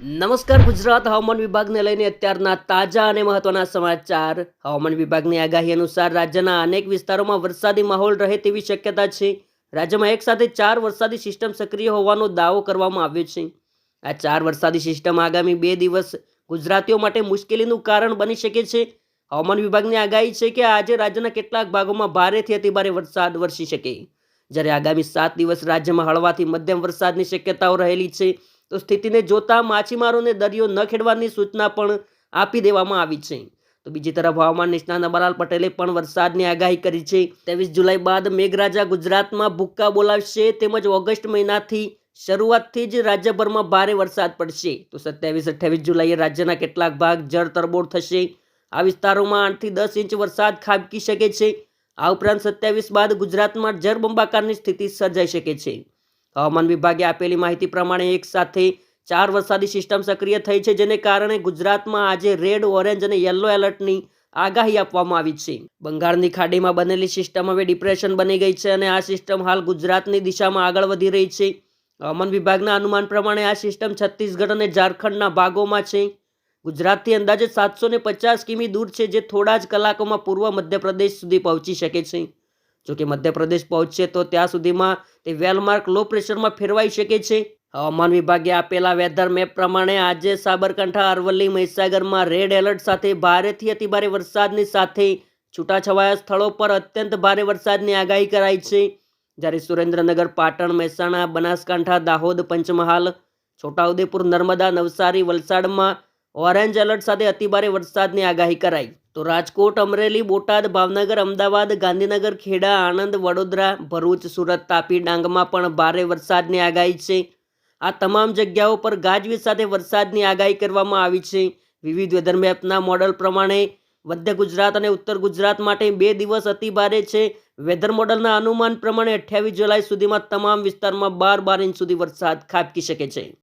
નમસ્કાર ગુજરાત હવામાન વિભાગને લઈને અત્યારના તાજા અને મહત્વના સમાચાર. હવામાન વિભાગની આગાહી અનુસાર રાજ્યના અનેક વિસ્તારોમાં વરસાદી માહોલ રહે તેવી શક્યતા છે. રાજ્યમાં એક સાથે ચાર વરસાદી સિસ્ટમ સક્રિય હોવાનો દાવો કરવામાં આવ્યો છે. આ ચાર વરસાદી સિસ્ટમ આગામી બે દિવસ ગુજરાતીઓ માટે મુશ્કેલીનું કારણ બની શકે છે. હવામાન વિભાગની આગાહી છે કે આજે રાજ્યના કેટલાક ભાગોમાં ભારેથી અતિભારે વરસાદ વરસી શકે. જ્યારે આગામી સાત દિવસ રાજ્યમાં હળવાથી મધ્યમ વરસાદની શક્યતાઓ રહેલી છે તો સ્થિતિને જોતા માછીમારોને દરિયો ન ખેડવાની સૂચના પણ આપી દેવામાં આવી છે. તો બીજી તરફ હવામાન નિષ્ણાત નબરાલ પટેલે પણ વરસાદની આગાહી કરી છે. ત્રેવીસ જુલાઈ બાદ મેઘરાજા ગુજરાતમાં ભૂક્કા બોલાવશે તેમજ ઓગસ્ટ મહિનાથી શરૂઆતથી જ રાજ્યભરમાં ભારે વરસાદ પડશે. તો સત્યાવીસ અઠ્યાવીસ જુલાઈએ રાજ્યના કેટલાક ભાગ જળ તરબોળ થશે. આ વિસ્તારોમાં આઠથી દસ ઇંચ વરસાદ ખાબકી શકે છે. આ ઉપરાંત સત્યાવીસ બાદ ગુજરાતમાં જળબંબાકારની સ્થિતિ સર્જાઈ શકે છે. હવામાન વિભાગે આપેલી માહિતી પ્રમાણે એક સાથે ચાર વરસાદી સિસ્ટમ સક્રિય થઈ છે, જેને કારણે ગુજરાતમાં આજે રેડ, ઓરેન્જ અને યલો એલર્ટની આગાહી આપવામાં આવી છે. બંગાળની ખાડીમાં બનેલી સિસ્ટમ હવે ડિપ્રેશન બની ગઈ છે અને આ સિસ્ટમ હાલ ગુજરાતની દિશામાં આગળ વધી રહી છે. હવામાન વિભાગના અનુમાન પ્રમાણે આ સિસ્ટમ છત્તીસગઢ અને ઝારખંડના ભાગોમાં છે. ગુજરાતથી અંદાજે સાતસો પચાસ કિમી દૂર છે, જે થોડા જ કલાકોમાં પૂર્વ મધ્યપ્રદેશ સુધી પહોંચી શકે છે. જોકે મધ્યપ્રદેશ પહોંચશે તો ત્યાં સુધીમાં તે વેલમાર્ક લો પ્રેશરમાં ફેરવાઈ શકે છે. હવામાન વિભાગે આપેલા વેધર મેપ પ્રમાણે આજે સાબરકાંઠા, અરવલ્લી, મહીસાગરમાં રેડ એલર્ટ સાથે ભારેથી અતિભારે વરસાદની સાથે છૂટાછવાયા સ્થળો પર અત્યંત ભારે વરસાદની આગાહી કરાઈ છે. જ્યારે સુરેન્દ્રનગર, પાટણ, મહેસાણા, બનાસકાંઠા, દાહોદ, પંચમહાલ, છોટાઉદેપુર, નર્મદા, નવસારી, વલસાડમાં ઓરેન્જ એલર્ટ સાથે અતિભારે વરસાદની આગાહી કરાઈ. તો રાજકોટ, અમરેલી, બોટાદ, ભાવનગર, અમદાવાદ, ગાંધીનગર, ખેડા, આણંદ, વડોદરા, ભરૂચ, સુરત, તાપી, ડાંગમાં પણ ભારે વરસાદની આગાહી છે. આ તમામ જગ્યાઓ પર ગાજવીજ સાથે વરસાદની આગાહી કરવામાં આવી છે. વિવિધ વેધર મેપના મોડલ પ્રમાણે મધ્ય ગુજરાત અને ઉત્તર ગુજરાત માટે બે દિવસ અતિભારે છે. વેધર મોડલના અનુમાન પ્રમાણે અઠ્યાવીસ જુલાઈ સુધીમાં તમામ વિસ્તારમાં બાર બાર ઇંચ સુધી વરસાદ ખાબકી શકે છે.